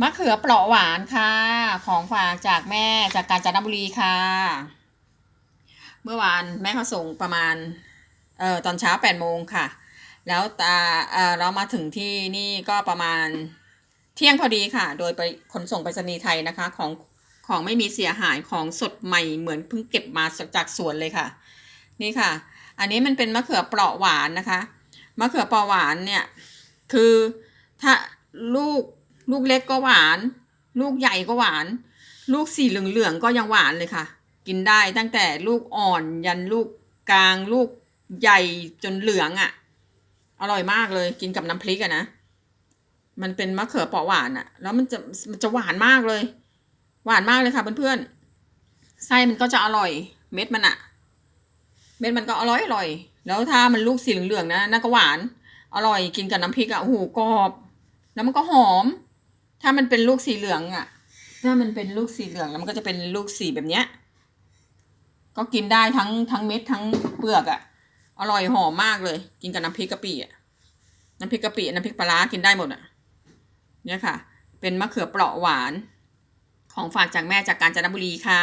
มะเขือเปราะหวานค่ะ ของฝากจากแม่จากกาญจนบุรีค่ะ เมื่อวานแม่เขาส่งประมาณเอ่อตอนเช้าแปดโมงค่ะ แล้วตาเอ่อเรามาถึงที่นี่ก็ประมาณเที่ยงพอดีค่ะ โดยไปขนส่งไปรษณีย์ไทยนะคะของของไม่มีเสียหายของสดใหม่เหมือนเพิ่งเก็บมาจากสวนเลยค่ะ นี่ค่ะ อันนี้มันเป็นมะเขือเปราะหวานนะคะมะเขือเปราะหวานเนี่ยคือถ้าลูก ลูกเล็กก็หวาน ลูกใหญ่ก็หวาน ลูกสีเหลืองๆก็ยังหวานเลยค่ะ กินได้ตั้งแต่ลูกอ่อนยันลูกกลางลูกใหญ่จนเหลืองอะ่ะ อร่อยมากเลยกินกับน้ำพริกอะนะ มันเป็นมะเขือเปราะหวานอะแล้วมันจะมันจะหวานมากเลย หวานมากเลยค่ะเพื่อนๆไส้มันก็จะอร่อย เม็ดมันอะเม็ดมันก็อร่อยอร่อย แล้วถ้ามันลูกสีเหลืองๆนะน่าก็หวาน อร่อยกินกับน้ำพริกอะโอ้โหกรอบ แล้วมันก็หอม ถ้ามันเป็นลูกสีเหลืองอะถ้ามันเป็นลูกสีเหลืองแล้วมันก็จะเป็นลูกสีแบบเนี้ย ก็กินได้ทั้งทั้งเม็ดทั้งเปลือกอะอร่อยหอมมากเลย กินกับน้ำพริกกะปิอะน้ำพริกกะปิน้ำพริกปลาร้ากินได้หมดอะเนี่ยค่ะ เป็นมะเขือเปราะหวาน ของฝากจากแม่จากกาญจนบุรีค่ะ